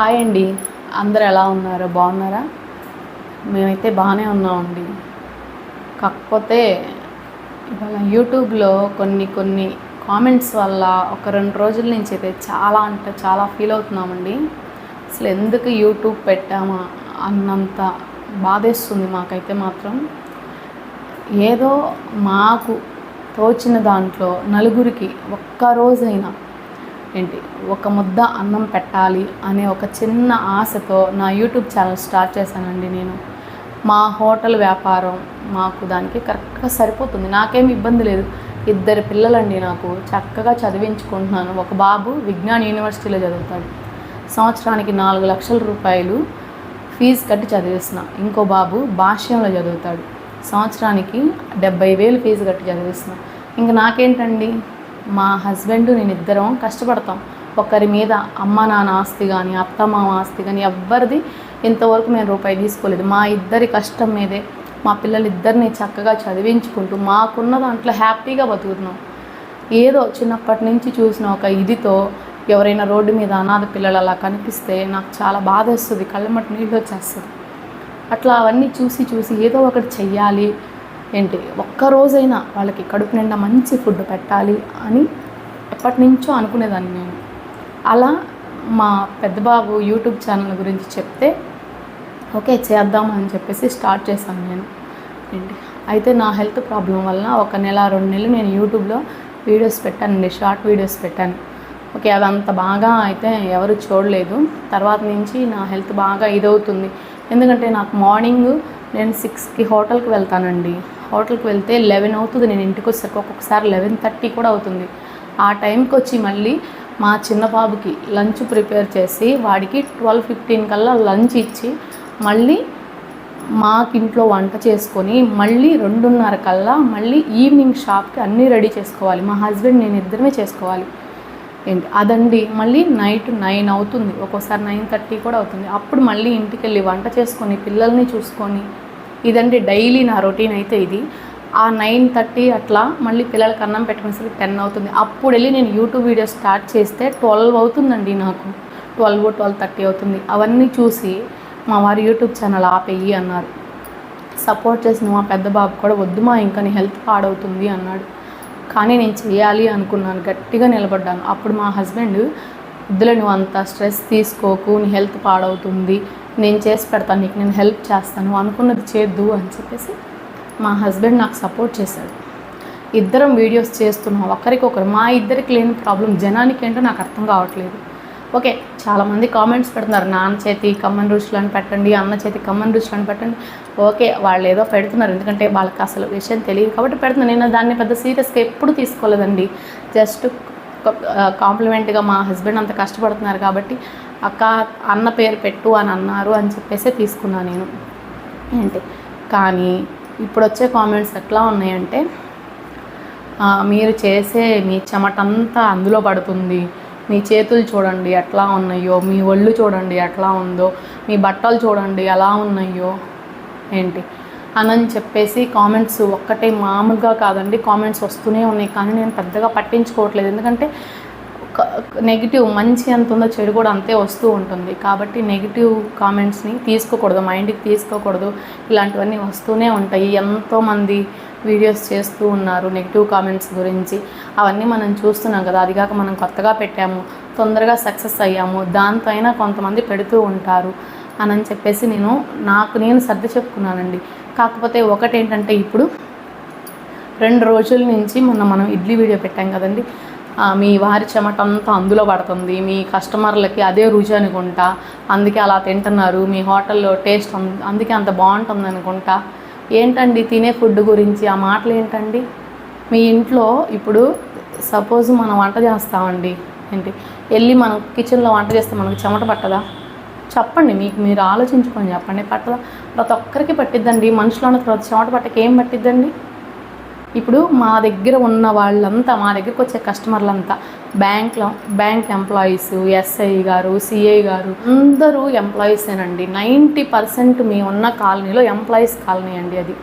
Hi అండి. అందరు ఎలా ఉన్నారు? బాగున్నారా? మేమైతే బాగానే ఉన్నామండి. కాకపోతే ఇవాళ యూట్యూబ్లో కొన్ని కొన్ని కామెంట్స్ వల్ల ఒక రెండు రోజుల నుంచి అయితే చాలా అంటే చాలా ఫీల్ అవుతున్నామండి. అసలు ఎందుకు యూట్యూబ్ పెట్టామా అన్నంత బాధేస్తుంది మాకైతే మాత్రం. ఏదో మాకు తోచిన దాంట్లో నలుగురికి ఒక్క రోజైనా ఏంటి ఒక ముద్ద అన్నం పెట్టాలి అనే ఒక చిన్న ఆశతో నా యూట్యూబ్ ఛానల్ స్టార్ట్ చేశానండి నేను. మా హోటల్ వ్యాపారం మాకు దానికి కరెక్ట్గా సరిపోతుంది. నాకేం ఇబ్బంది లేదు. ఇద్దరు పిల్లలండి నాకు. చక్కగా చదివించుకుంటున్నాను. ఒక బాబు విజ్ఞాన్ యూనివర్సిటీలో చదువుతాడు. సంవత్సరానికి నాలుగు లక్షల రూపాయలు ఫీజు కట్టి చదివిస్తున్నా. ఇంకో బాబు భాష్యంలో చదువుతాడు. సంవత్సరానికి డెబ్బై వేలు ఫీజు కట్టి చదివిస్తున్నా. ఇంక నాకేంటండి? మా హస్బెండ్ నేను ఇద్దరం కష్టపడతాం. ఒకరి మీద అమ్మ నాన్న ఆస్తి కానీ అత్త మామ ఆస్తి కానీ ఎవ్వరిది ఇంతవరకు మేము రూపాయి తీసుకోలేదు. మా ఇద్దరి కష్టం మీదే మా పిల్లలిద్దరిని చక్కగా చదివించుకుంటూ మాకున్న దాంట్లో హ్యాపీగా బతుకుతున్నాం. ఏదో చిన్నప్పటి నుంచి చూసిన ఒక ఇదితో ఎవరైనా రోడ్డు మీద అనాథ పిల్లలు అలా కనిపిస్తే నాకు చాలా బాధ వస్తుంది. కళ్ళమట్టి నీళ్ళు వచ్చేస్తుంది. అట్లా అవన్నీ చూసి చూసి ఏదో ఒకటి చెయ్యాలి. ఏంటి ఒక్క రోజైనా వాళ్ళకి కడుపు నిండా మంచి ఫుడ్ పెట్టాలి అని ఎప్పటి నుంచో అనుకునేదాన్ని నేను. అలా మా పెద్దబాబు యూట్యూబ్ ఛానల్ గురించి చెప్తే ఓకే చేద్దాం అని చెప్పేసి స్టార్ట్ చేశాను నేను. ఏంటి అయితే నా హెల్త్ ప్రాబ్లం వలన ఒక నెల రెండు నెలలు నేను యూట్యూబ్లో వీడియోస్ పెట్టానండి షార్ట్ వీడియోస్ పెట్టాను. ఓకే అది అంత బాగా అయితే ఎవరు చూడలేదు. తర్వాత నుంచి నా హెల్త్ బాగా ఇదవుతుంది. ఎందుకంటే నాకు మార్నింగ్ నేను సిక్స్కి హోటల్కి వెళ్తానండి. హోటల్కి వెళ్తే లెవెన్ అవుతుంది. నేను ఇంటికి వచ్చేసరికి ఒక్కొక్కసారి లెవెన్ థర్టీ కూడా అవుతుంది. ఆ టైంకి వచ్చి మళ్ళీ మా చిన్న బాబుకి లంచ్ ప్రిపేర్ చేసి వాడికి ట్వెల్వ్ ఫిఫ్టీన్ కల్లా లంచ్ ఇచ్చి మళ్ళీ మాకింట్లో వంట చేసుకొని మళ్ళీ రెండున్నర కల్లా మళ్ళీ ఈవినింగ్ షాప్కి అన్నీ రెడీ చేసుకోవాలి. మా హస్బెండ్ నేను ఇద్దరమే చేసుకోవాలి. ఏంటి? అదండి. మళ్ళీ నైట్ నైన్ అవుతుంది. ఒక్కోసారి నైన్ థర్టీ కూడా అవుతుంది. అప్పుడు మళ్ళీ ఇంటికి వెళ్ళి వంట చేసుకొని పిల్లల్ని చూసుకొని ఇదండి డైలీ నా రొటీన్ అయితే ఇది. ఆ నైన్ థర్టీ అట్లా మళ్ళీ పిల్లలకి అన్నం పెట్టుకునేసరికి టెన్ అవుతుంది. అప్పుడు వెళ్ళి నేను యూట్యూబ్ వీడియో స్టార్ట్ చేస్తే ట్వెల్వ్ అవుతుందండి నాకు. ట్వెల్వ్ ట్వెల్వ్ థర్టీ అవుతుంది. అవన్నీ చూసి మా వారి యూట్యూబ్ ఛానల్ ఆపేయి అన్నారు. సపోర్ట్ చేసిన మా పెద్ద బాబు కూడా వద్దు మా ఇంకా నీ హెల్త్ పాడవుతుంది అన్నాడు. కానీ నేను చేయాలి అనుకున్నాను. గట్టిగా నిలబడ్డాను. అప్పుడు మా హస్బెండ్ వద్దులే నువ్వు అంత స్ట్రెస్ తీసుకోకు నీ హెల్త్ పాడవుతుంది. నేను చేసి పెడతాను నీకు నేను హెల్ప్ చేస్తాను అనుకున్నది చేద్దు అని చెప్పేసి మా హస్బెండ్ నాకు సపోర్ట్ చేశాడు. ఇద్దరం వీడియోస్ చేస్తున్నాం. ఒకరికొకరు మా ఇద్దరికి లేని ప్రాబ్లం జనానికి ఏంటో నాకు అర్థం కావట్లేదు. ఓకే చాలామంది కామెంట్స్ పెడుతున్నారు. నాన్న చేతి కమ్మన్ రుచులను అని పెట్టండి అన్న చేతి కమ్మన్ రుచులను అని పెట్టండి. ఓకే వాళ్ళు ఏదో పెడుతున్నారు. ఎందుకంటే వాళ్ళకి అసలు విషయం తెలియదు కాబట్టి పెడుతున్నాను నేను దాన్ని పెద్ద సీరియస్గా ఎప్పుడు తీసుకోలేదండి. జస్ట్ కాంప్లిమెంట్గా మా హస్బెండ్ అంత కష్టపడుతున్నారు కాబట్టి అక్క అన్న పేరు పెట్టు అని అన్నారు అని చెప్పేసి తీసుకున్నాను నేను. ఏంటి? కానీ ఇప్పుడు వచ్చే కామెంట్స్ ఎట్లా ఉన్నాయంటే మీరు చేసే మీ చెమటంతా అందులో పడుతుంది. మీ చేతులు చూడండి ఎట్లా ఉన్నాయో మీ ఒళ్ళు చూడండి ఎట్లా ఉందో మీ బట్టలు చూడండి ఎలా ఉన్నాయో. ఏంటి? అని చెప్పేసి కామెంట్స్ ఒక్కటే మామూలుగా కాదండి కామెంట్స్ వస్తూనే ఉన్నాయి. కానీ నేను పెద్దగా పట్టించుకోవట్లేదు. ఎందుకంటే నెగిటివ్ మంచి ఎంత ఉందో చెడు కూడా అంతే వస్తూ ఉంటుంది. కాబట్టి నెగిటివ్ కామెంట్స్ని తీసుకోకూడదు మైండ్కి తీసుకోకూడదు. ఇలాంటివన్నీ వస్తూనే ఉంటాయి. ఎంతోమంది వీడియోస్ చేస్తూ ఉన్నారు నెగిటివ్ కామెంట్స్ గురించి. అవన్నీ మనం చూస్తున్నాం కదా అది కాక మనం కొత్తగా పెట్టాము తొందరగా సక్సెస్ అయ్యాము దాంతో అయినా కొంతమంది పెడుతూ ఉంటారు అని చెప్పేసి నేను నాకు నేను సర్ది చెప్పుకున్నానండి. కాకపోతే ఒకటేంటంటే ఇప్పుడు రెండు రోజుల నుంచి మొన్న మనం ఇడ్లీ వీడియో పెట్టాం కదండి. మీ వారి చెమట అంతా అందులో పడుతుంది మీ కస్టమర్లకి అదే రుచి అనుకుంటా అందుకే అలా తింటున్నారు మీ హోటల్లో టేస్ట్ అందుకే అంత బాగుంటుంది అనుకుంటా. ఏంటండి తినే ఫుడ్ గురించి ఆ మాటలు ఏంటండి? మీ ఇంట్లో ఇప్పుడు సపోజ్ మనం వంట చేస్తామండి ఏంటి? వెళ్ళి మనం కిచెన్లో వంట చేస్తే మనకు చెమట పట్టదా? చెప్పండి మీకు మీరు ఆలోచించుకొని చెప్పండి పట్టదా? ప్రతి ఒక్కరికి పట్టిద్దండి మనుషులు అన్న తర్వాత చెమట పట్టక ఏం పట్టిద్దండి? ఇప్పుడు మా దగ్గర ఉన్న వాళ్ళంతా మా దగ్గరకు వచ్చే కస్టమర్లంతా బ్యాంక్లో బ్యాంక్ ఎంప్లాయీస్ ఎస్ఐ గారు సిఐ గారు అందరూ ఎంప్లాయీసేనండి. నైంటీ పర్సెంట్ మీ ఉన్న కాలనీలో ఎంప్లాయీస్ కాలనీ అండి అది.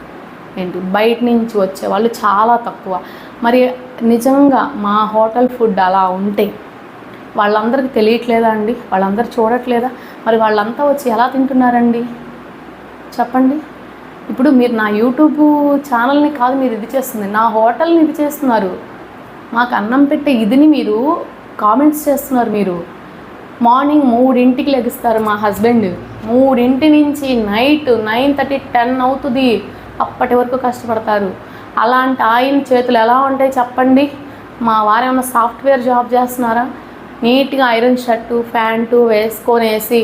ఏంటి? బయట నుంచి వచ్చే వాళ్ళు చాలా తక్కువ. మరి నిజంగా మా హోటల్ ఫుడ్ అలా ఉంటే వాళ్ళందరికీ తెలియట్లేదా అండి? వాళ్ళందరూ చూడట్లేదా? మరి వాళ్ళంతా వచ్చి ఎలా తింటున్నారండి? చెప్పండి. ఇప్పుడు మీరు నా యూట్యూబ్ ఛానల్ని కాదు మీరు ఇది చేస్తుంది. నా హోటల్ని ఇది చేస్తున్నారు. మాకు అన్నం పెట్టే ఇదిని మీరు కామెంట్స్ చేస్తున్నారు మీరు. మార్నింగ్ మూడింటికి లెగిస్తారు మా హస్బెండ్. మూడింటి నుంచి నైట్ నైన్ థర్టీ టెన్ అవుతుంది. అప్పటి వరకు కష్టపడతారు. అలాంటి ఆయన చేతులు ఎలా ఉంటాయి చెప్పండి? మా వారు ఏమైనా సాఫ్ట్వేర్ జాబ్ చేస్తున్నారా? నీట్గా ఐరన్ షర్టు ప్యాంటు వేసుకొనేసి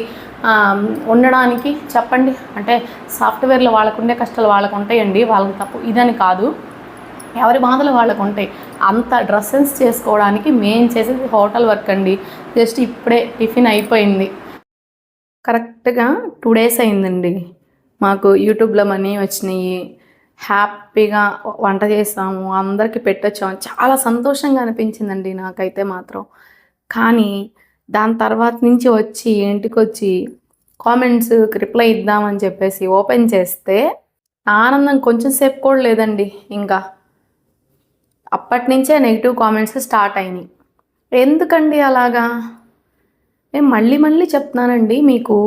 ఉండడానికి చెప్పండి. అంటే సాఫ్ట్వేర్లో వాళ్ళకు ఉండే కష్టాలు వాళ్ళకు ఉంటాయండి వాళ్ళకి తప్పు ఇదని కాదు. ఎవరి బాధలు వాళ్ళకు ఉంటాయి అంత డ్రెస్సెస్ చేసుకోవడానికి మేము చేసేది హోటల్ వర్క్ అండి జస్ట్ ఇప్పుడే టిఫిన్ అయిపోయింది. కరెక్ట్గా టూ డేస్ అయిందండి. మాకు యూట్యూబ్లో మనీ వచ్చినాయి. హ్యాపీగా వంట చేసాము. అందరికీ పెట్టొచ్చాము. చాలా సంతోషంగా అనిపించిందండి నాకైతే మాత్రం. కానీ దాని తర్వాత నుంచి వచ్చి ఇంటికి వచ్చి కామెంట్స్ రిప్లై ఇద్దామని చెప్పేసి ఓపెన్ చేస్తే ఆనందం కొంచెం సేపు కూడా లేదండి ఇంకా. అప్పటి నుంచే నెగిటివ్ కామెంట్స్ స్టార్ట్ అయినాయి. ఎందుకండి అలాగా? నేను మళ్ళీ మళ్ళీ చెప్తున్నానండి మీకు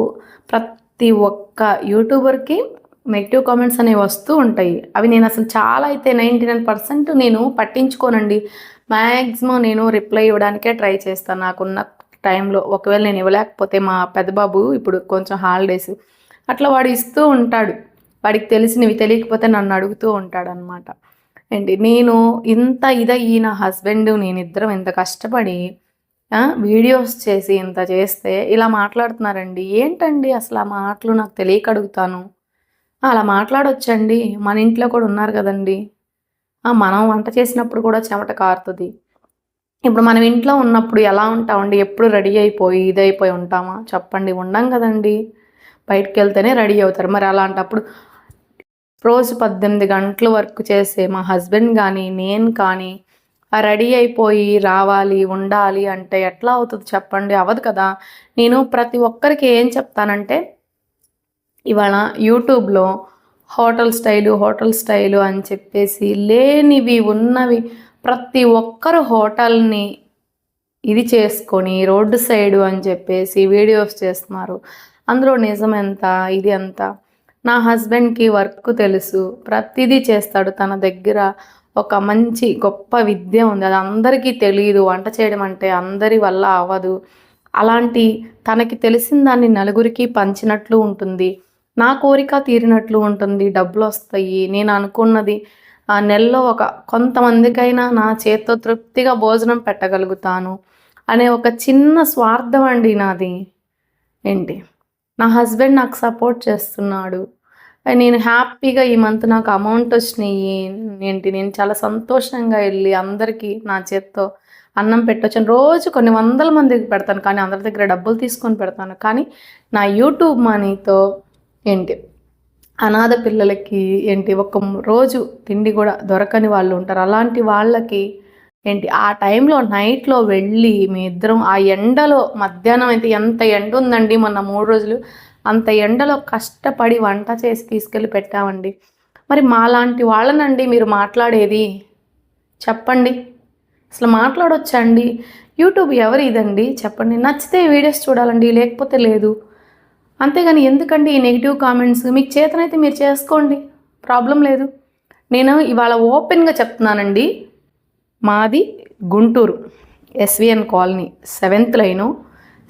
ప్రతి ఒక్క యూట్యూబర్కి నెగిటివ్ కామెంట్స్ అనేవి వస్తూ ఉంటాయి. అవి నేను అసలు చాలా అయితే నైంటీ నైన్ పర్సెంట్ నేను పట్టించుకోనండి. మ్యాక్సిమం నేను రిప్లై ఇవ్వడానికే ట్రై చేస్తాను. నాకున్న టైంలో ఒకవేళ నేను ఇవ్వలేకపోతే మా పెద్దబాబు ఇప్పుడు కొంచెం హాలిడేస్ అట్లా వాడు ఇస్తూ ఉంటాడు. వాడికి తెలిసినవి తెలియకపోతే నన్ను అడుగుతూ ఉంటాడు అనమాట ఏంటి? నేను ఇంత ఇదయ్యి నా హస్బెండ్ నేను ఇద్దరం ఇంత కష్టపడి వీడియోస్ చేసి ఇంత చేస్తే ఇలా మాట్లాడుతున్నారండి. ఏంటండి అసలు ఆ మాటలు నాకు తెలియక అడుగుతాను? అలా మాట్లాడొచ్చండి. మన ఇంట్లో కూడా ఉన్నారు కదండి. మనం వంట చేసినప్పుడు కూడా చెమట కారుతుంది. ఇప్పుడు మనం ఇంట్లో ఉన్నప్పుడు ఎలా ఉంటామండి? ఎప్పుడు రెడీ అయిపోయి ఇదైపోయి ఉంటామా? చెప్పండి. ఉండం కదండి. బయటికి వెళ్తేనే రెడీ అవుతారు. మరి అలాంటప్పుడు రోజు పద్దెనిమిది గంటలు వర్క్ చేసే మా హస్బెండ్ కానీ నేను కానీ రెడీ అయిపోయి రావాలి ఉండాలి అంటే ఎట్లా అవుతుంది చెప్పండి? అవ్వదు కదా. నేను ప్రతి ఒక్కరికి ఏం చెప్తానంటే ఇవాళ యూట్యూబ్లో హోటల్ స్టైలు హోటల్ స్టైలు అని చెప్పేసి లేనివి ఉన్నవి ప్రతి ఒక్కరు హోటల్ని ఇది చేసుకొని రోడ్డు సైడు అని చెప్పేసి వీడియోస్ చేస్తున్నారు. అందులో నిజం ఎంత? ఇది ఎంత? నా హస్బెండ్కి వర్క్ తెలుసు. ప్రతిదీ చేస్తాడు. తన దగ్గర ఒక మంచి గొప్ప విద్య ఉంది. అది అందరికీ తెలియదు వంట చేయడం అంటే అందరి వల్ల అవ్వదు. అలాంటి తనకి తెలిసిన దాన్ని నలుగురికి పంచినట్లు ఉంటుంది. నా కోరిక తీరినట్లు ఉంటుంది. డబ్బులు వస్తాయి. నేను అనుకున్నది ఆ నెలలో ఒక కొంతమందికైనా నా చేత్తో తృప్తిగా భోజనం పెట్టగలుగుతాను అనే ఒక చిన్న స్వార్థం అండి నాది. ఏంటి? నా హస్బెండ్ నాకు సపోర్ట్ చేస్తున్నాడు. నేను హ్యాపీగా ఈ మంత్ నాకు అమౌంట్ వచ్చినాయి. ఏంటి? నేను చాలా సంతోషంగా వెళ్ళి అందరికీ నా చేత్తో అన్నం పెట్టొచ్చాను రోజు కొన్ని వందల మందికి పెడతాను. కానీ అందరి దగ్గర డబ్బులు తీసుకొని పెడతాను. కానీ నా యూట్యూబ్ మనీతో ఏంటి? అనాథ పిల్లలకి ఏంటి ఒక రోజు తిండి కూడా దొరకని వాళ్ళు ఉంటారు. అలాంటి వాళ్ళకి ఏంటి ఆ టైంలో నైట్లో వెళ్ళి మీ ఇద్దరం ఆ ఎండలో మధ్యాహ్నం అయితే ఎంత ఎండ ఉందండి మొన్న మూడు రోజులు అంత ఎండలో కష్టపడి వంట చేసి తీసుకెళ్ళి పెట్టామండి. మరి మాలాంటి వాళ్ళనండి మీరు మాట్లాడేది? చెప్పండి. అసలు మాట్లాడొచ్చండి యూట్యూబ్ ఎవరు ఇదండి చెప్పండి. నచ్చితే వీడియోస్ చూడాలండి లేకపోతే లేదు. అంతేగాని ఎందుకండి ఈ నెగిటివ్ కామెంట్స్ మీకు చేతనైతే మీరు చేసుకోండి. ప్రాబ్లం లేదు. నేను ఇవాళ ఓపెన్గా చెప్తున్నానండి. మాది Guntur. SVN colony seventh line.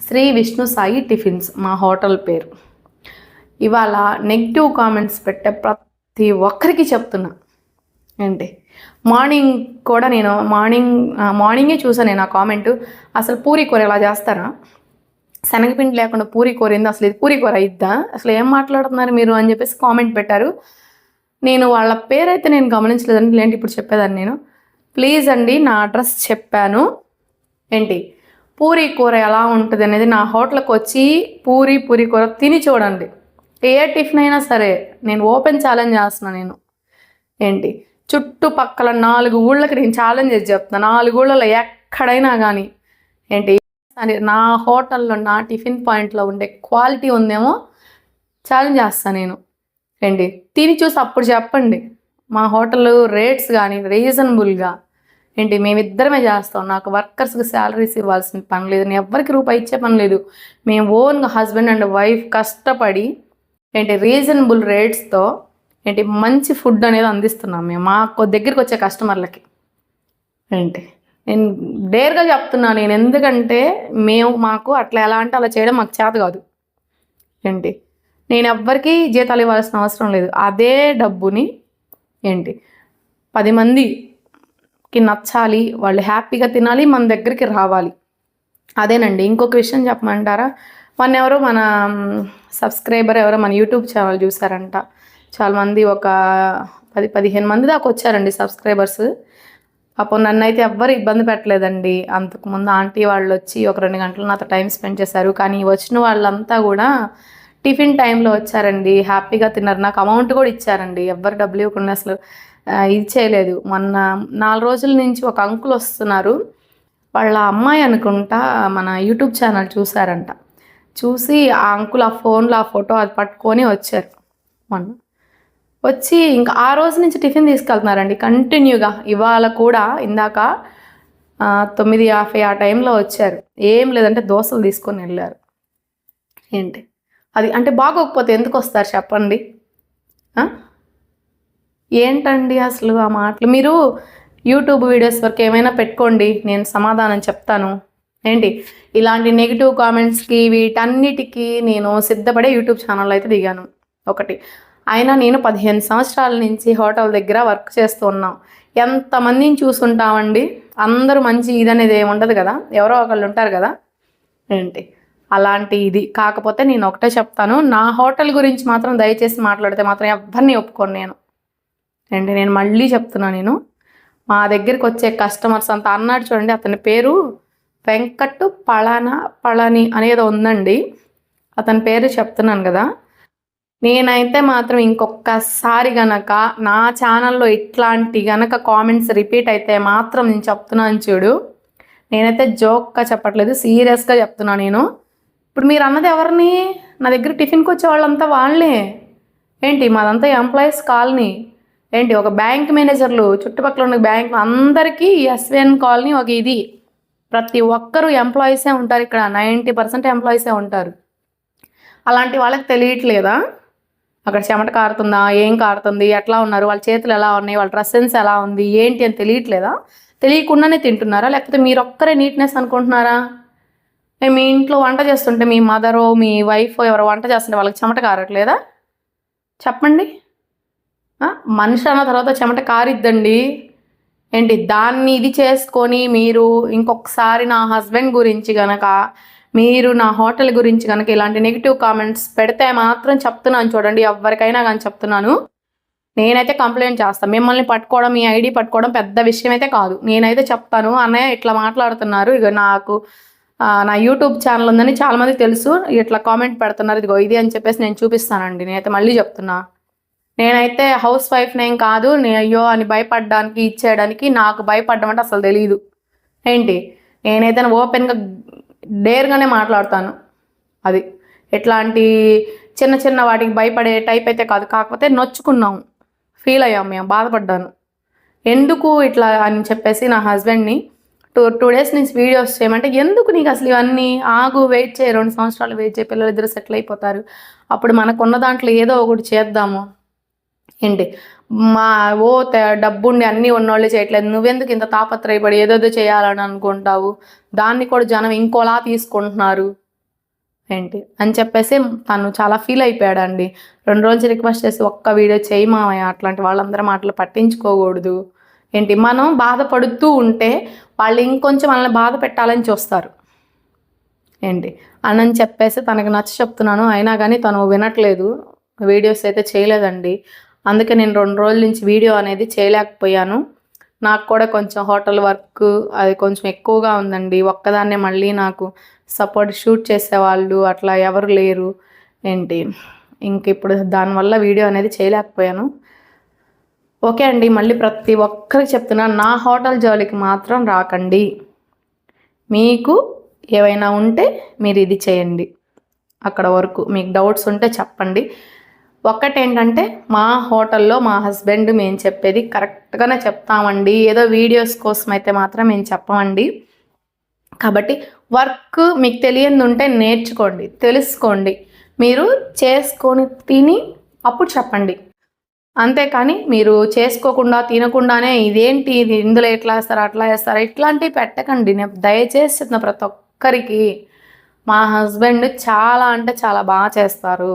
Shri Vishnu Sai tiffins మా హోటల్ పేరు. ఇవాళ నెగిటివ్ కామెంట్స్ పెట్టే ప్రతి ఒక్కరికి చెప్తున్నా. ఏంటి? మార్నింగ్ కూడా నేను మార్నింగ్ మార్నింగే చూసాను నేను ఆ కామెంట్ అసలు పూరి కూర ఎలా చేస్తారా? శనగపిండి లేకుండా పూరి కూర ఏంది? అసలు ఇది పూరి కూర అయిద్దా అసలు ఏం మాట్లాడుతున్నారు మీరు అని చెప్పేసి కామెంట్ పెట్టారు. నేను వాళ్ళ పేరైతే నేను గమనించలేదండి లేంటి ఇప్పుడు చెప్పేదాన్ని నేను. ప్లీజ్ అండి నా అడ్రస్ చెప్పాను. ఏంటి? పూరి కూర ఎలా ఉంటుంది అనేది నా హోటల్కి వచ్చి పూరి పూరి కూర తిని చూడండి. ఏ టిఫిన్ అయినా సరే నేను ఓపెన్ ఛాలెంజ్ చేస్తున్నాను నేను. ఏంటి? చుట్టుపక్కల నాలుగు ఊళ్ళకి నేను ఛాలెంజ్ చేసి చెప్తాను నాలుగు ఊళ్ళలో ఎక్కడైనా కానీ. ఏంటి? సరే నా హోటల్లో నా టిఫిన్ పాయింట్లో ఉండే క్వాలిటీ ఉందేమో ఛాలెంజ్ చేస్తాను నేను. ఏంటి? తిని చూసి అప్పుడు చెప్పండి. మా హోటల్ రేట్స్ కానీ రీజనబుల్గా ఏంటి? మేమిద్దరమే చేస్తాం. నాకు వర్కర్స్కి శాలరీస్ ఇవ్వాల్సిన పని లేదు. నేను ఎవరికి రూపాయి ఇచ్చే పని లేదు. మేము ఓన్గా హస్బెండ్ అండ్ వైఫ్ కష్టపడి ఏంటి? రీజనబుల్ రేట్స్తో ఏంటి? మంచి ఫుడ్ అనేది అందిస్తున్నాం మేము. మాకు దగ్గరికి వచ్చే కస్టమర్లకి. ఏంటి? నేను డేర్గా చెప్తున్నాను నేను ఎందుకంటే మేము మాకు అట్లా ఎలా అంటే అలా చేయడం మాకు చేత కాదు. ఏంటి? నేను ఎవ్వరికీ జీతాలు ఇవ్వాల్సిన అవసరం లేదు. అదే డబ్బుని ఏంటి? పది మందికి నచ్చాలి వాళ్ళు హ్యాపీగా తినాలి మన దగ్గరికి రావాలి. అదేనండి. ఇంకొక విషయం చెప్పమంటారా? మన ఎవరో మన సబ్స్క్రైబర్ ఎవరో మన యూట్యూబ్ ఛానల్ చూసారంట చాలామంది ఒక పది పదిహేను మంది దాకా వచ్చారండి సబ్స్క్రైబర్స్. పాపం నన్ను అయితే ఎవ్వరు ఇబ్బంది పెట్టలేదండి. అంతకుముందు ఆంటీ వాళ్ళు వచ్చి ఒక రెండు గంటలు నాతో టైం స్పెండ్ చేశారు. కానీ వచ్చిన వాళ్ళంతా కూడా టిఫిన్ టైంలో వచ్చారండి. హ్యాపీగా తిన్నారు. నాకు అమౌంట్ కూడా ఇచ్చారండి. ఎవ్వరు డబ్బులు ఇవ్వకుండా అసలు ఇది చేయలేదు. మొన్న నాలుగు రోజుల నుంచి ఒక అంకుల్ వస్తున్నారు. వాళ్ళ అమ్మాయి అనుకుంటా మన యూట్యూబ్ ఛానల్ చూసారంట చూసి ఆ అంకుల్ ఆ ఫోన్లో ఆ ఫోటో అది పట్టుకొని వచ్చారు. మొన్న. వచ్చి ఇంకా ఆ రోజు నుంచి టిఫిన్ తీసుకెళ్తున్నారండి కంటిన్యూగా. ఇవాళ కూడా ఇందాక తొమ్మిది యాభై ఆ టైంలో వచ్చారు. ఏం లేదంటే దోశలు తీసుకొని వెళ్ళారు. ఏంటి? అది అంటే బాగోకపోతే ఎందుకు వస్తారు చెప్పండి? ఏంటండి అసలు ఆ మాటలు? మీరు యూట్యూబ్ వీడియోస్ వరకు ఏమైనా పెట్టుకోండి నేను సమాధానం చెప్తాను. ఏంటి? ఇలాంటి నెగిటివ్ కామెంట్స్కి వీటన్నిటికీ నేను సిద్ధపడే యూట్యూబ్ ఛానల్ అయితే దిగాను. ఒకటి. అయినా నేను పదిహేను సంవత్సరాల నుంచి హోటల్ దగ్గర వర్క్ చేస్తూ ఉన్నాం. ఎంతమందిని చూసుంటామండి? అందరూ మంచి ఇది అనేది ఏమి ఉండదు కదా? ఎవరో ఒకళ్ళు ఉంటారు కదా? ఏంటి? అలాంటి ఇది. కాకపోతే నేను ఒకటే చెప్తాను నా హోటల్ గురించి మాత్రం దయచేసి మాట్లాడితే మాత్రం ఎవరిని ఒప్పుకోను నేను. ఏంటి? నేను మళ్ళీ చెప్తున్నా నేను. మా దగ్గరికి వచ్చే కస్టమర్స్ అంతా అన్నాడు చూడండి అతని పేరు వెంకట్ పళానా పళని అనేది ఉందండి. అతని పేరు చెప్తున్నాను కదా. నేనైతే మాత్రం ఇంకొకసారి గనక నా ఛానల్లో ఇట్లాంటి గనక కామెంట్స్ రిపీట్ అయితే మాత్రం నేను చెప్తున్నాను చూడు. నేనైతే జోక్గా చెప్పట్లేదు సీరియస్గా చెప్తున్నా నేను. ఇప్పుడు మీరు అన్నది ఎవరిని? నా దగ్గర టిఫిన్కి వచ్చే వాళ్ళంతా వాళ్ళే. ఏంటి మాదంతా ఎంప్లాయీస్ కాలనీ. ఏంటి ఒక బ్యాంక్ మేనేజర్లు చుట్టుపక్కల ఉన్న బ్యాంక్ అందరికీ ఎస్విఎన్ కాలనీ ఒక ఇది. ప్రతి ఒక్కరూ ఎంప్లాయీసే ఉంటారు ఇక్కడ నైంటీ పర్సెంట్ ఎంప్లాయీసే ఉంటారు. అలాంటి వాళ్ళకి తెలియట్లేదా? అక్కడ చెమట కారుతుందా? ఏం కారుతుంది? ఎట్లా ఉన్నారు? వాళ్ళ చేతులు ఎలా ఉన్నాయి? వాళ్ళ డ్రెస్ సెన్స్ ఎలా ఉంది? ఏంటి అని తెలియట్లేదా? తెలియకుండానే తింటున్నారా? లేకపోతే మీరు ఒక్కరే నీట్నెస్ అనుకుంటున్నారా? మీ ఇంట్లో వంట చేస్తుంటే మీ మదరో మీ వైఫ్ ఎవరు వంట చేస్తుంటే వాళ్ళకి చెమట కారట్లేదా? చెప్పండి. మనిషి అన్న తర్వాత చెమట కారిద్దండి. ఏంటి? దాన్ని ఇది చేసుకొని మీరు ఇంకొకసారి నా హస్బెండ్ గురించి కనుక మీరు నా హోటల్ గురించి కనుక ఇలాంటి నెగిటివ్ కామెంట్స్ పెడితే మాత్రం చెప్తున్నాను చూడండి ఎవరికైనా కానీ చెప్తున్నాను. నేనైతే కంప్లైంట్ చేస్తాను మిమ్మల్ని పట్టుకోవడం మీ ఐడి పట్టుకోవడం పెద్ద విషయం అయితే కాదు. నేనైతే చెప్తాను. అన్నయ్య ఇట్లా మాట్లాడుతున్నారు. ఇక నాకు నా యూట్యూబ్ ఛానల్ ఉందని చాలామంది తెలుసు. ఇట్లా కామెంట్ పెడుతున్నారు. ఇదిగో ఇది అని చెప్పేసి నేను చూపిస్తానండి. నేనైతే మళ్ళీ చెప్తున్నా. నేనైతే హౌస్ వైఫ్ నేం కాదు. నేను అయ్యో అని భయపడడానికి ఇచ్చేయడానికి నాకు భయపడడం అంటే అసలు తెలియదు ఏంటి? నేనైతే ఓపెన్గా డేర్గానే మాట్లాడతాను. అది ఎట్లాంటి చిన్న చిన్న వాటికి భయపడే టైప్ అయితే కాదు. కాకపోతే నొచ్చుకున్నాం ఫీల్ అయ్యాం మేము బాధపడ్డాను. ఎందుకు ఇట్లా అని చెప్పేసి నా హస్బెండ్ని టూ టూ డేస్ నుంచి వీడియోస్ చేయమంటే ఎందుకు నీకు అసలు ఇవన్నీ ఆగు వెయిట్ చేయి రెండు సంవత్సరాలు వెయిట్ చేయి పిల్లలు ఇద్దరు సెటిల్ అయిపోతారు. అప్పుడు మనకున్న దాంట్లో ఏదో ఒకటి చేద్దాము. ఏంటి? మా ఓ డబ్బుండి అన్నీ ఉన్నోళ్ళు చేయట్లేదు. నువ్వెందుకు ఇంత తాపత్రయపడి ఏదేదో చేయాలని అనుకుంటావు? దాన్ని కూడా జనం ఇంకోలా తీసుకుంటున్నారు. ఏంటి? అని చెప్పేసి తను చాలా ఫీల్ అయిపోయాడండి. రెండు రోజులు రిక్వెస్ట్ చేసి ఒక్క వీడియో చేయి మామయ్య అట్లాంటి వాళ్ళందరి మాటలు పట్టించుకోకూడదు. ఏంటి? మనం బాధపడుతూ ఉంటే వాళ్ళు ఇంకొంచెం మనల్ని బాధ పెట్టాలని చూస్తారు. ఏంటి? అని చెప్పేసి తనకి నచ్చ చెప్తున్నాను. అయినా కానీ తను వినట్లేదు. వీడియోస్ అయితే చేయలేదండి. అందుకే నేను రెండు రోజుల నుంచి వీడియో అనేది చేయలేకపోయాను. నాకు కూడా కొంచెం హోటల్ వర్క్ అది కొంచెం ఎక్కువగా ఉందండి. ఒక్కదాన్నే మళ్ళీ నాకు సపోర్ట్ షూట్ చేసేవాళ్ళు అట్లా ఎవరు లేరు ఏంటి. ఇంక ఇప్పుడు దానివల్ల వీడియో అనేది చేయలేకపోయాను. ఓకే అండి మళ్ళీ ప్రతి ఒక్కరికి చెప్తున్నా నా హోటల్ జోలికి మాత్రం రాకండి. మీకు ఏవైనా ఉంటే మీరు ఇది చేయండి. అక్కడ వరకు మీకు డౌట్స్ ఉంటే చెప్పండి. ఒక్కటేంటంటే మా హోటల్లో మా హస్బెండ్ మేము చెప్పేది కరెక్ట్గానే చెప్తామండి. ఏదో వీడియోస్ కోసం అయితే మాత్రం మేము చెప్పమండి. కాబట్టి వర్క్ మీకు తెలియదు ఉంటే నేర్చుకోండి తెలుసుకోండి. మీరు చేసుకొని తిని అప్పుడు చెప్పండి. అంతేకాని మీరు చేసుకోకుండా తినకుండానే ఇదేంటి ఇది ఇందులో ఎట్లా వేస్తారు అట్లా వేస్తారు ఇట్లాంటివి పెట్టకండి. నేను దయచేసి చెప్తున్నా ప్రతి ఒక్కరికి మా హస్బెండ్ చాలా అంటే చాలా బాగా చేస్తారు.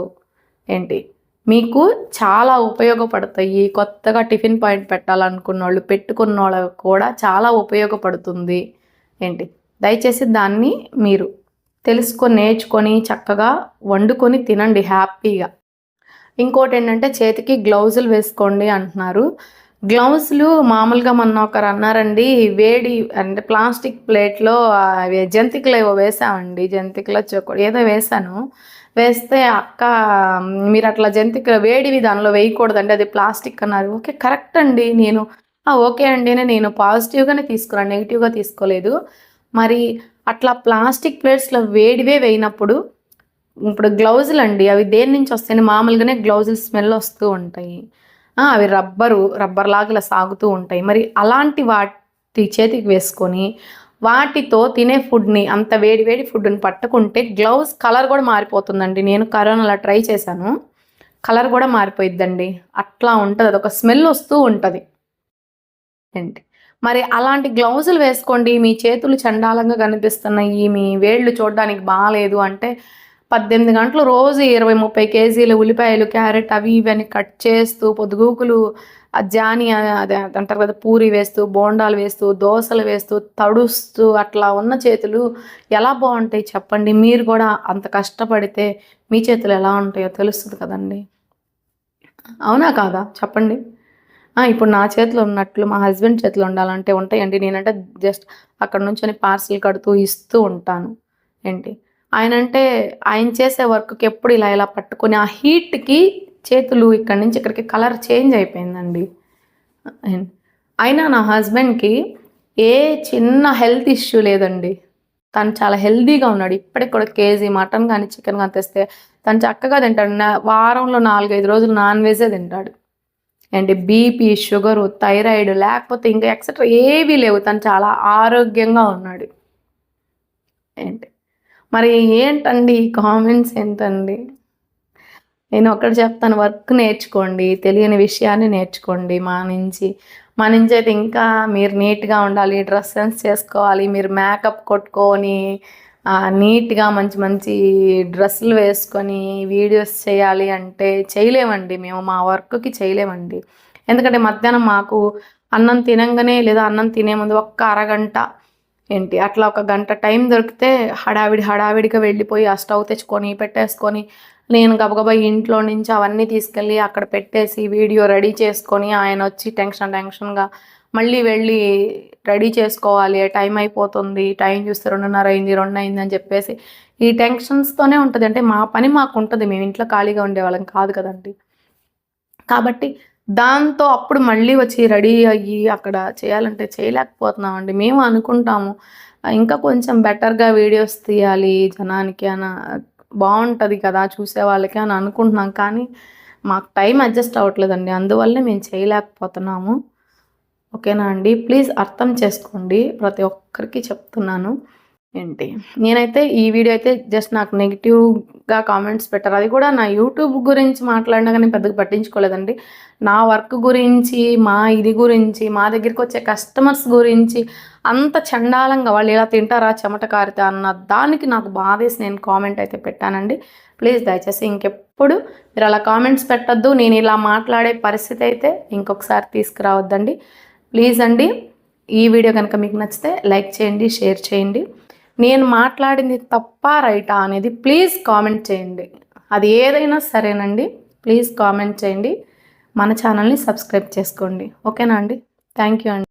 ఏంటి? మీకు చాలా ఉపయోగపడతాయి. కొత్తగా టిఫిన్ పాయింట్ పెట్టాలనుకున్న వాళ్ళు పెట్టుకున్న వాళ్ళకి కూడా చాలా ఉపయోగపడుతుంది. ఏంటి? దయచేసి దాన్ని మీరు తెలుసుకొని నేర్చుకొని చక్కగా వండుకొని తినండి హ్యాపీగా. ఇంకోటి ఏంటంటే చేతికి గ్లౌజులు వేసుకోండి అంటున్నారు. గ్లౌజులు మామూలుగా మొన్న ఒకరు అన్నారండి వేడి అంటే ప్లాస్టిక్ ప్లేట్లో జంతికలు ఏవో వేసామండి జంతికలో ఏదో వేసాను. వేస్తే అక్క మీరు అట్లా జంతిక వేడివి దానిలో వేయకూడదండి అది ప్లాస్టిక్ అన్నారు. ఓకే కరెక్ట్ అండి నేను. ఓకే అండి నేను పాజిటివ్గానే తీసుకున్నాను నెగిటివ్గా తీసుకోలేదు. మరి అట్లా ప్లాస్టిక్ ప్లేట్స్లో వేడివే వేయినప్పుడు ఇప్పుడు గ్లౌజులు అండి అవి దేని నుంచి వస్తాయని మామూలుగానే గ్లౌజులు స్మెల్ వస్తూ ఉంటాయి. అవి రబ్బరు రబ్బర్ లాగా సాగుతూ ఉంటాయి. మరి అలాంటి వాటి చేతికి వేసుకొని వాటితో తినే ఫుడ్ని అంత వేడి వేడి ఫుడ్ని పట్టుకుంటే గ్లౌజ్ కలర్ కూడా మారిపోతుందండి. నేను కరోనాలో ట్రై చేశాను. కలర్ కూడా మారిపోయిద్దండి. అట్లా ఉంటుంది. అది ఒక స్మెల్ వస్తూ ఉంటుంది. ఏంటి? మరి అలాంటి గ్లౌజులు వేసుకోండి. మీ చేతులు చండాలంగా కనిపిస్తున్నాయి. మీ వేళ్ళు చూడడానికి బాగాలేదు అంటే పద్దెనిమిది గంటలు రోజు ఇరవై ముప్పై కేజీలు ఉల్లిపాయలు క్యారెట్ అవి ఇవన్నీ కట్ చేస్తూ పొద్దుగూకులు జాని అదే అంటారు కదా పూరి వేస్తూ బోండాలు వేస్తూ దోశలు వేస్తూ తడుస్తూ అట్లా ఉన్న చేతులు ఎలా బాగుంటాయి చెప్పండి? మీరు కూడా అంత కష్టపడితే మీ చేతులు ఎలా ఉంటాయో తెలుస్తుంది కదండి. అవునా కాదా? చెప్పండి. ఇప్పుడు నా చేతిలో ఉన్నట్లు మా హస్బెండ్ చేతిలో ఉండాలంటే ఉంటాయండి. నేనంటే జస్ట్ అక్కడ నుంచి పార్సిల్ కడుతూ ఇస్తూ ఉంటాను. ఏంటి? ఆయన అంటే ఆయన చేసే వర్క్కి ఎప్పుడు ఇలా ఇలా పట్టుకొని ఆ హీట్కి చేతులు ఇక్కడి నుంచి ఇక్కడికి కలర్ చేంజ్ అయిపోయిందండి. అయినా నా హస్బెండ్కి ఏ చిన్న హెల్త్ ఇష్యూ లేదండి. తను చాలా హెల్దీగా ఉన్నాడు. ఇప్పటికి కూడా కేజీ మటన్ కానీ చికెన్ కానీ తెస్తే తను చక్కగా తింటాడు. వారంలో నాలుగైదు రోజులు నాన్ వెజే తింటాడు. ఏంటి బీపీ షుగరు థైరాయిడ్ లేకపోతే ఇంకా ఎక్సెట్రా ఏవీ లేవు. తను చాలా ఆరోగ్యంగా ఉన్నాడు. ఏంటి మరి ఏంటండి ఈ కామెంట్స్ ఏంటండి? నేను ఒక్కడ చెప్తాను వర్క్ నేర్చుకోండి తెలియని విషయాన్ని నేర్చుకోండి మా నుంచి మా నుంచి అయితే ఇంకా మీరు నీట్గా ఉండాలి డ్రెస్ సెన్స్ చేసుకోవాలి మీరు మేకప్ కొట్టుకొని నీట్గా మంచి మంచి డ్రెస్సులు వేసుకొని వీడియోస్ చేయాలి అంటే చేయలేమండి మేము మా వర్క్కి చేయలేమండి. ఎందుకంటే మధ్యాహ్నం మాకు అన్నం తినంగానే లేదా అన్నం తినే ముందు ఒక్క అరగంట ఏంటి అట్లా ఒక గంట టైం దొరికితే హడావిడి హడావిడిగా వెళ్ళిపోయి ఆ స్టవ్ తెచ్చుకొని పెట్టేసుకొని నేను గబగబా ఇంట్లో నుంచి అవన్నీ తీసుకెళ్ళి అక్కడ పెట్టేసి వీడియో రెడీ చేసుకొని ఆయన వచ్చి టెన్షన్ టెన్షన్గా మళ్ళీ వెళ్ళి రెడీ చేసుకోవాలి. టైం అయిపోతుంది. టైం చూస్తే రెండున్నర అయింది రెండు అయింది అని చెప్పేసి ఈ టెన్షన్స్తోనే ఉంటుంది. అంటే మా పని మాకు ఉంటుంది. మేము ఇంట్లో ఖాళీగా ఉండేవాళ్ళం కాదు కదండి. కాబట్టి దాంతో అప్పుడు మళ్ళీ వచ్చి రెడీ అయ్యి అక్కడ చేయాలంటే చేయలేకపోతున్నామండి. మేము అనుకుంటాము ఇంకా కొంచెం బెటర్గా వీడియోస్ తీయాలి జనానికి అని బాగుంటుంది కదా చూసే వాళ్ళకి అని అనుకుంటున్నాం. కానీ మాకు టైం అడ్జస్ట్ అవ్వట్లేదండి. అందువల్లే మేము చేయలేకపోతున్నాము. ఓకేనా అండి? ప్లీజ్ అర్థం చేసుకోండి. ప్రతి ఒక్కరికి చెప్తున్నాను. ఏంటి? నేనైతే ఈ వీడియో అయితే జస్ట్ నాకు నెగిటివ్గా కామెంట్స్ పెట్టారు. అది కూడా నా యూట్యూబ్ గురించి మాట్లాడినా కానీ పెద్దగా పట్టించుకోలేదండి. నా వర్క్ గురించి మా ఇది గురించి మా దగ్గరికి వచ్చే కస్టమర్స్ గురించి అంత చండాలంగా వాళ్ళు ఇలా తింటారా చెమట కారితే అన్న దానికి నాకు బాధేసి నేను కామెంట్ అయితే పెట్టానండి. ప్లీజ్ దయచేసి ఇంకెప్పుడు మీరు అలా కామెంట్స్ పెట్టద్దు. నేను ఇలా మాట్లాడే పరిస్థితి అయితే ఇంకొకసారి తీసుకురావద్దండి. ప్లీజ్ అండి ఈ వీడియో కనుక మీకు నచ్చితే లైక్ చేయండి షేర్ చేయండి. నేను మాట్లాడింది తప్ప రైటా అనేది ప్లీజ్ కామెంట్ చేయండి. అది ఏదైనా సరేనండి. ప్లీజ్ కామెంట్ చేయండి. మన ఛానల్ని సబ్స్క్రైబ్ చేసుకోండి. ఓకేనా అండి? థ్యాంక్ యూ అండి.